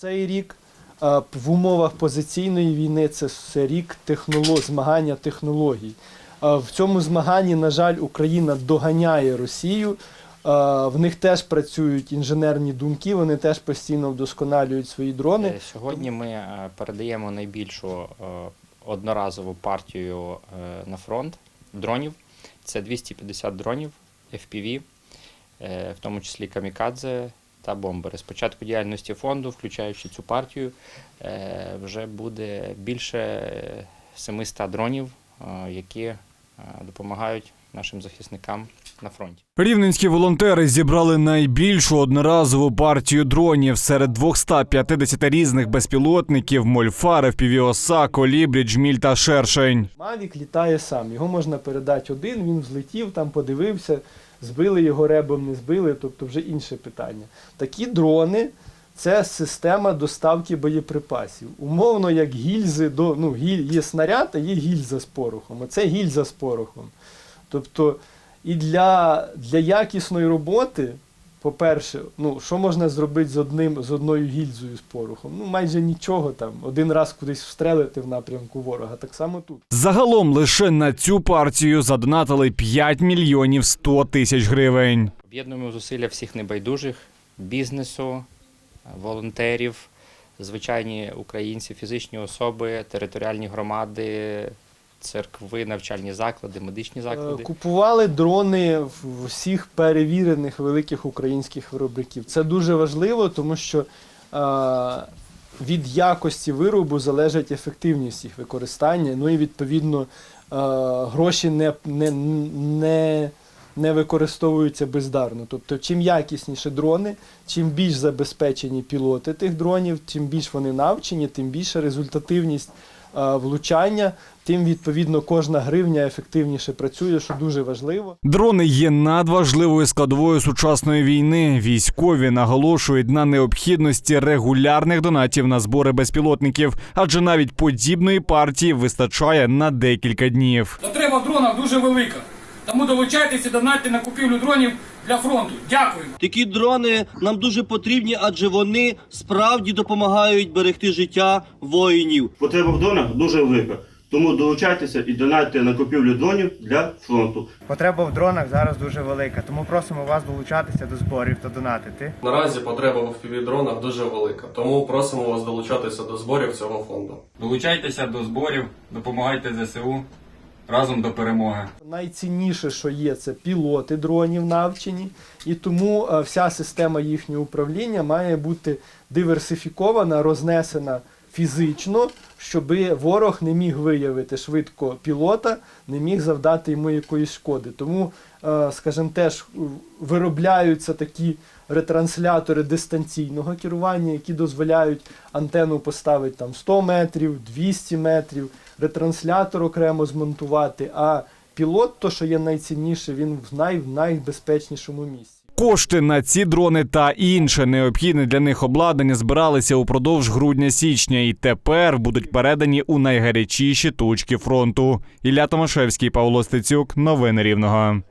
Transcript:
Цей рік е, в умовах позиційної війни це все рік технолог, змагання технологій. Е, В цьому змаганні, на жаль, Україна доганяє Росію. Е, В них теж працюють інженерні думки, вони теж постійно вдосконалюють свої дрони. Сьогодні ми передаємо найбільшу одноразову партію на фронт дронів. Це 250 дронів FPV, в тому числі камікадзе та бомбери. З початку діяльності фонду, включаючи цю партію, е, вже буде більше 700 дронів, е, які е, допомагають нашим захисникам на фронті. Рівненські волонтери зібрали найбільшу одноразову партію дронів серед 250 різних безпілотників, мольфари, впівіоса, колібрі, джміль та шершень. Мавік літає сам. Його можна передати один, він взлетів, там подивився, збили його ребом, не збили, тобто вже інше питання. Такі дрони це система доставки боєприпасів. Умовно, як гільзи до ну, гіль, є снаряд, а є гільза з порохом. Оце гільза з порохом. Тобто, і для, для якісної роботи, по-перше, ну, що можна зробити з, одним, з одною гільзою з порохом? Ну, майже нічого там. Один раз кудись встрелити в напрямку ворога. Так само тут. Загалом лише на цю партію задонатили 5 мільйонів 100 тисяч гривень. Об'єднуємо зусилля всіх небайдужих, бізнесу, волонтерів, звичайні українці, фізичні особи, територіальні громади, церкви, навчальні заклади, медичні Е, заклади. Купували дрони в усіх перевірених великих українських виробників. Це дуже важливо, тому що е, від якості виробу залежить ефективність їх використання. Ну і відповідно е, гроші не, не, не, не використовуються бездарно. Тобто, чим якісніші дрони, чим більш забезпечені пілоти тих дронів, чим більш вони навчені, тим більша результативність влучання, тим відповідно кожна гривня ефективніше працює, що дуже важливо. Дрони є надважливою складовою сучасної війни. Військові наголошують на необхідності регулярних донатів на збори безпілотників, адже навіть подібної партії вистачає на декілька днів. Потреба дрона дуже велика. Тому долучайтеся, донатьте на купівлю дронів для фронту. Дякуємо. Такі дрони нам дуже потрібні, адже вони справді допомагають берегти життя воїнів. Потреба в дронах дуже велика. Тому долучайтеся і донайте на купівлю дронів для фронту. Потреба в дронах зараз дуже велика, тому просимо вас долучатися до зборів та донатити. Наразі потреба в FPV-дронах дуже велика, тому просимо вас долучатися до зборів цього фонду. Долучайтеся до зборів, допомагайте ЗСУ разом до перемоги. Найцінніше, що є, це пілоти дронів навчені, і тому е, вся система їхнього управління має бути диверсифікована, рознесена фізично, щоб ворог не міг виявити швидко пілота, не міг завдати йому якоїсь шкоди. Тому, е, скажімо, теж виробляються такі ретранслятори дистанційного керування, які дозволяють антенну поставити там 100 метрів, 200 метрів, ретранслятор окремо змонтувати, а пілот, то що є найцінніше, він в най, в найбезпечнішому місці. Кошти на ці дрони та інше необхідне для них обладнання збиралися упродовж грудня-січня і тепер будуть передані у найгарячіші точки фронту. Ілля Томашевський, Павло Стецюк, новини Рівного.